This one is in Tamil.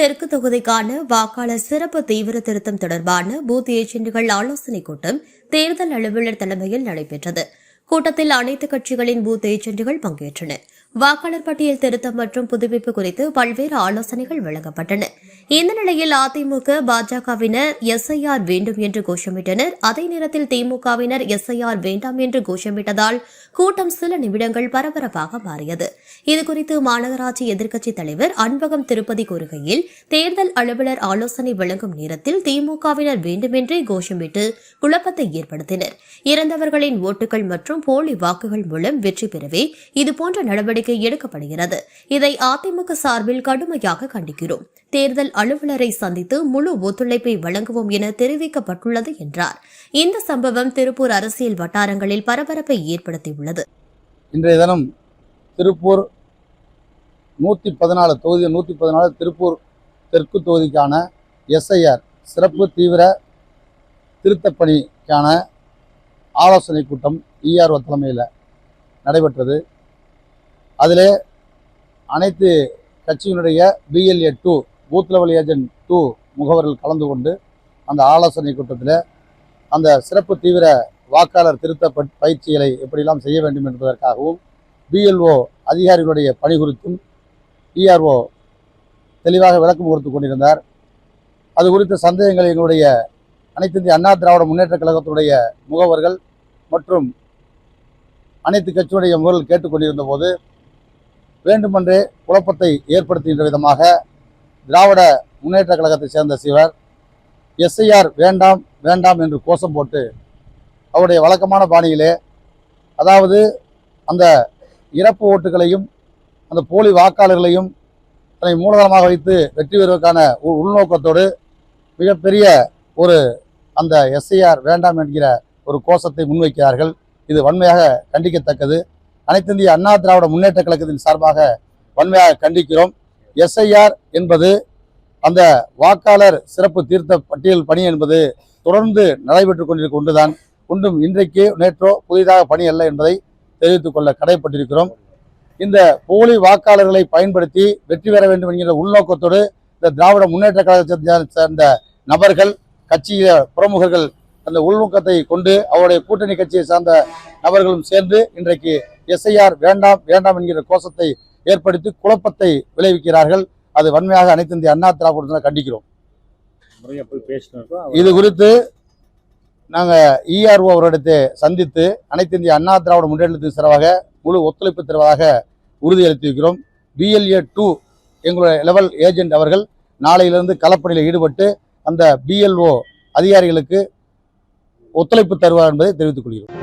தெற்கு தொகுதிக்கான வாக்காளர் சிறப்பு தீவிர திருத்தம் தொடர்பான பூத் ஏஜென்ட்டுகள் ஆலோசனைக் கூட்டம் தேர்தல் அலுவலர் தலைமையில் நடைபெற்றது. கூட்டத்தில் அனைத்து கட்சிகளின் பூத் ஏஜென்ட்டுகள் பங்கேற்றனர் வாக்காளர் பட்டியல் திருத்தம் மற்றும் புதுப்பிப்பு குறித்து பல்வேறு ஆலோசனைகள் வழங்கப்பட்டன. இந்த நிலையில் அதிமுக பாஜகவினர் எஸ்ஐஆர் வேண்டும் என்று கோஷமிட்டனர். அதே நேரத்தில் திமுகவினர் எஸ்ஐஆர் வேண்டாம் என்று கோஷமிட்டதால் கூட்டம் சில நிமிடங்கள் பரபரப்பாக மாறியது. இதுகுறித்து மாநகராட்சி எதிர்க்கட்சித் தலைவர் அன்பகம் திருப்பதி கூறுகையில் தேர்தல் அலுவலர் ஆலோசனை வழங்கும் நேரத்தில் திமுகவினர் வேண்டுமென்றே கோஷமிட்டு குழப்பத்தை ஏற்படுத்தினர். இறந்தவர்களின் ஓட்டுகள் மற்றும் போலி வாக்குகள் மூலம் வெற்றி பெறவே இதுபோன்ற நடவடிக்கை எடுக்கப்படுகிறது. இதை அதிமுக சார்பில் கடுமையாக கண்டிக்கிறோம். தேர்தல் அலுவலரை சந்தித்து முழு ஒத்துழைப்பை வழங்குவோம் என தெரிவிக்கப்பட்டுள்ளது என்றார். இந்த சம்பவம் திருப்பூர் அரசியல் வட்டாரங்களில் பரபரப்பை ஏற்படுத்தியுள்ளது. இன்றைய தினம் திருப்பூர் நூற்றி பதினாலு தொகுதி நூற்றி பதினாலு திருப்பூர் தெற்கு தொகுதிக்கான எஸ்ஐஆர் சிறப்பு தீவிர திருத்தப்பணிக்கான ஆலோசனை கூட்டம் இஆர்ஓ தலைமையில் நடைபெற்றது. அதிலே அனைத்து கட்சியினுடைய BLA two booth level agent two முகவர்கள் கலந்து கொண்டு அந்த ஆலோசனை கூட்டத்தில் அந்த சிறப்பு தீவிர வாக்காளர் திருத்த பயிற்சிகளை எப்படியெல்லாம் செய்ய வேண்டும் என்பதற்காகவும் பிஎல்ஓ அதிகாரிகளுடைய பணி குறித்தும் இஆர்ஓ தெளிவாக விளக்கம் கொடுத்து கொண்டிருந்தார். அது குறித்த சந்தேகங்கள் எங்களுடைய அனைத்து இந்திய அண்ணா திராவிட முன்னேற்ற கழகத்துடைய முகவர்கள் மற்றும் அனைத்து கட்சியுடைய முகவர்கள் கேட்டுக்கொண்டிருந்த போது வேண்டுமென்றே குழப்பத்தை ஏற்படுத்துகின்ற விதமாக திராவிட முன்னேற்ற கழகத்தை சேர்ந்த சிவர் எஸ்ஐஆர் வேண்டாம் வேண்டாம் என்று கோஷம் போட்டு அவருடைய வழக்கமான பாணியிலே அதாவது அந்த இறப்பு ஓட்டுகளையும் அந்த போலி வாக்காளர்களையும் தன்னை மூலதனமாக வைத்து வெற்றி பெறுவதற்கான உள்நோக்கத்தோடு மிகப்பெரிய ஒரு அந்த எஸ்ஐஆர் வேண்டாம் என்கிற ஒரு கோஷத்தை முன்வைக்கிறார்கள். இது வன்மையாக கண்டிக்கத்தக்கது. அனைத்திந்திய அண்ணா திராவிட முன்னேற்ற கழகத்தின் சார்பாக வன்மையாக கண்டிக்கிறோம். எஸ்ஐஆர் என்பது அந்த வாக்காளர் சிறப்பு தீர்த்த பட்டியல் பணி என்பது தொடர்ந்து நடைபெற்று கொண்டிருக்க ஒன்றுதான். ஒன்றும் இன்றைக்கு நேற்றோ புதிதாக பணி அல்ல என்பதை தெரிவித்துக் கொள்ள கடைப்பட்டிருக்கிறோம். இந்த போலி வாக்காளர்களை பயன்படுத்தி வெற்றி பெற வேண்டும் என்கிற உள்நோக்கத்தோடு இந்த திராவிட முன்னேற்ற கழகத்தை சேர்ந்த நபர்கள் கட்சியில பிரமுகர்கள் அந்த உள்நோக்கத்தை கொண்டு அவருடைய கூட்டணி கட்சியை சார்ந்த நபர்களும் சேர்ந்து இன்றைக்கு எஸ்ஐஆர் வேண்டாம் வேண்டாம் என்கிற கோஷத்தை ஏற்படுத்தி குழப்பத்தை விளைவிக்கிறார்கள். அது வன்மையாக அனைத்து இந்திய அண்ணா திராவிட கண்டிக்கிறோம். இது குறித்து நாங்கள் இஆர்ஓ அவரிடத்தை சந்தித்து அனைத்து இந்திய அண்ணா திராவிட முன்னேற்றத்தின் சிறவாக முழு ஒத்துழைப்பு தருவதாக உறுதியளித்திருக்கிறோம். பிஎல்ஏ டூ எங்களுடைய லெவல் ஏஜென்ட் அவர்கள் நாளையிலிருந்து களப்பணியில் ஈடுபட்டு அந்த பிஎல்ஓ அதிகாரிகளுக்கு ஒத்துழைப்பு தருவார் என்பதை தெரிவித்துக் கொள்கிறோம்.